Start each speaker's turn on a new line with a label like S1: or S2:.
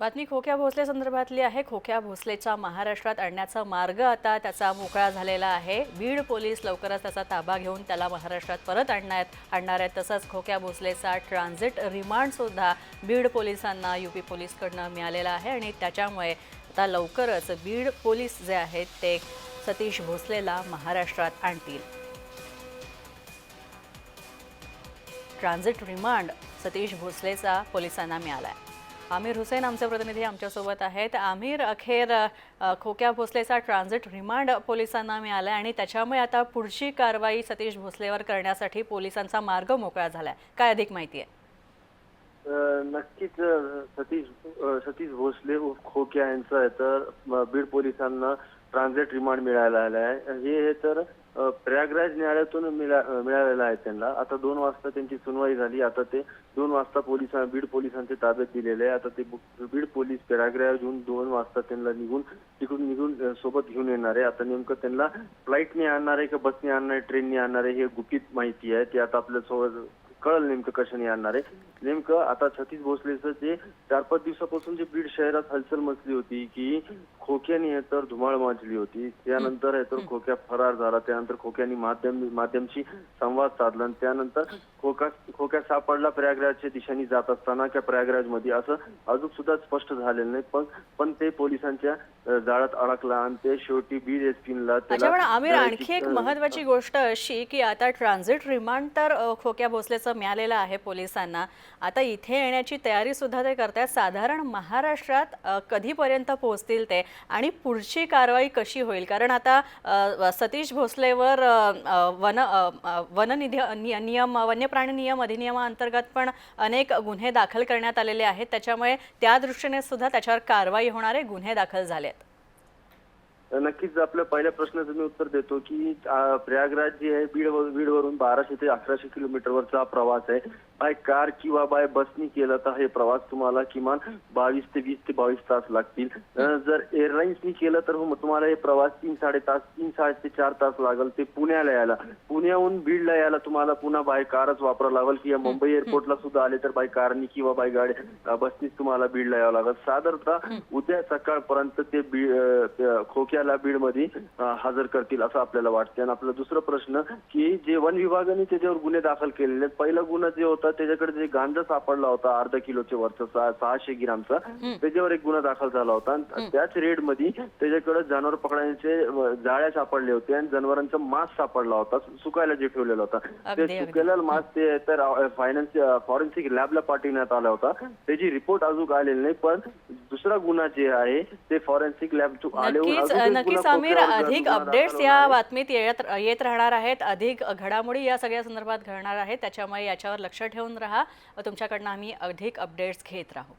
S1: बातमी खोक्या भोसले संदर्भातली आहे. खोक्या भोसलेचा महाराष्ट्रात आणण्याचा मार्ग आता त्याचा मोकळा झालेला आहे. बीड पोलीस लवकरच त्याचा ताबा घेऊन त्याला महाराष्ट्रात परत आणण्यात आणणार आहेत. तसंच खोक्या भोसलेचा ट्रान्झिट रिमांडसुद्धा बीड पोलिसांना युपी पोलीसकडनं मिळालेला आहे आणि त्याच्यामुळे आता लवकरच बीड पोलीस जे आहेत ते सतीश भोसलेला महाराष्ट्रात आणतील. ट्रान्झिट रिमांड सतीश भोसलेचा पोलिसांना मिळाला आहे आमिर हुसेन आमचे प्रतिनिधी आमच्यासोबत आहेत. आमिर अखेर खोक्या भोसलेचा ट्रान्झिट रिमांड पोलिसांना मिळाला आणि त्याच्यामुळे आता पुढची कारवाई सतीश भोसलेवर करण्यासाठी पोलिसांचा मार्ग मोकळा झालाय. काय अधिक माहिती आहे?
S2: नक्कीच सतीश सतीश भोसले उर्फ खोक्या यांचं आहे. तर बीड पोलिसांना ट्रान्झिट रिमांड मिळायला आला आहे हे तर प्रयागराज न्यायालयातून मिळा- मिळालेलं आहे त्यांना. आता दोन वाजता त्यांची सुनवाई झाली. आता ते दोन वाजता पोलिसां बीड पोलिसांचे ताब्यात दिलेले आहे. आता ते बीड पोलीस प्रयागराजहून दोन वाजता त्यांना निघून तिकडून निघून सोबत घेऊन येणार आहे. आता नेमकं त्यांना फ्लाईटने आणणार आहे का बसने आणणार आहे ट्रेनने आणणार आहे हे गुपित माहिती आहे. ते आता आपल्यासोबत कळलं नेमकं कशाने आणणार आहे. नेमकं आता सतीश भोसलेचं जे चार पाच दिवसापासून जे बीड शहरात हलचल मचली होती की खोक्याने हे तर धुमाळ माजली होती. त्यानंतर हे तर खोक्या फरार झाला. त्यानंतर खोक्याने माध्यम माध्यमशी संवाद साधला आणि त्यानंतर खोका खोक्या सापडला प्रयागराजच्या दिशेने जात असताना त्या प्रयागराजमध्ये असं अजून सुद्धा स्पष्ट झालेलं नाही. पण पण ते पोलिसांच्या जाळ्यात अडकला आणि ते शेवटी बीड एस ला
S1: अच्छा पण आमिर आणखी एक महत्वाची गोष्ट अशी की आता ट्रान्झिट रिमांड तर खोक्या भोसलेचं मिळालेलं आहे पोलिसांना. आता इथे येण्याची तयारीसुद्धा ते ते आहेत साधारण महाराष्ट्रात कधीपर्यंत पोहोचतील ते आणि पुढची कारवाई कशी होईल? कारण आता सतीश भोसलेवर वन वननिधी नियम वन्यप्राणी नियम अधिनियमाअंतर्गत पण अनेक गुन्हे दाखल करण्यात आलेले आहेत. त्याच्यामुळे त्या दृष्टीने सुद्धा त्याच्यावर कारवाई होणारे गुन्हे दाखल झाले आहेत
S2: नक्कीच आपल्या पहिल्या प्रश्नाचं मी उत्तर देतो की प्रयागराज जे आहे बीड बीड वरून बाराशे ते अकराशे किलोमीटरवरचा प्रवास आहे. बाय कार किंवा बाय बसनी केला तर हे प्रवास तुम्हाला किमान बावीस ते वीस ते बावीस तास लागतील. जर एअरलाईन्सनी केलं तर तुम्हाला हे प्रवास तीन साडे तास तीन साडे ते चार तास लागल ते पुण्याला यायला. पुण्याहून बीडला यायला तुम्हाला पुन्हा बाय कारच वापरावं लागेल किंवा मुंबई एअरपोर्टला सुद्धा आले तर बाय कारनी किंवा बाय गाडी बसनीच तुम्हाला बीडला यावं लागेल. साधारणतः उद्या सकाळपर्यंत ते बीड अ, खोक्याला बीडमध्ये हजर करतील असं आपल्याला वाटतं आणि आपला दुसरा प्रश्न की जे वन विभागाने त्याच्यावर गुन्हे दाखल केलेले आहेत पहिला गुन्हा जे होता त्याच्याकडे जे गांजा सापडला होता अर्धा किलोच्या वरचा सहा- सहाशे ग्रामचा त्याच्यावर एक गुन्हा दाखल झाला होता. आणि त्याच रेडमध्ये त्याच्याकडे जनावर पकडण्याचे जाळ्या सापडले होते आणि जनावरांचा मांस सापडला होता सुकायला जे ठेवलेला होता. ते. सुकेलेला मांस ते तर फायनान्स फॉरेन्सिक लॅबला पाठवण्यात आला होता. त्याची रिपोर्ट अजून आलेली नाही पण दुसरा गुन्हा जे आहे ते फॉरेन्सिक लॅब
S1: नक्कीच नक्कीच आमिर अधिक अपडेट्स या बातमीत येत येत राहणार आहेत. अधिक घडामोडी या सगळ्या संदर्भात घडणार आहेत. त्याच्यामुळे याच्यावर लक्ष ठेवून राहा. तुमच्याकडनं आम्ही अधिक अपडेट्स घेत राहू.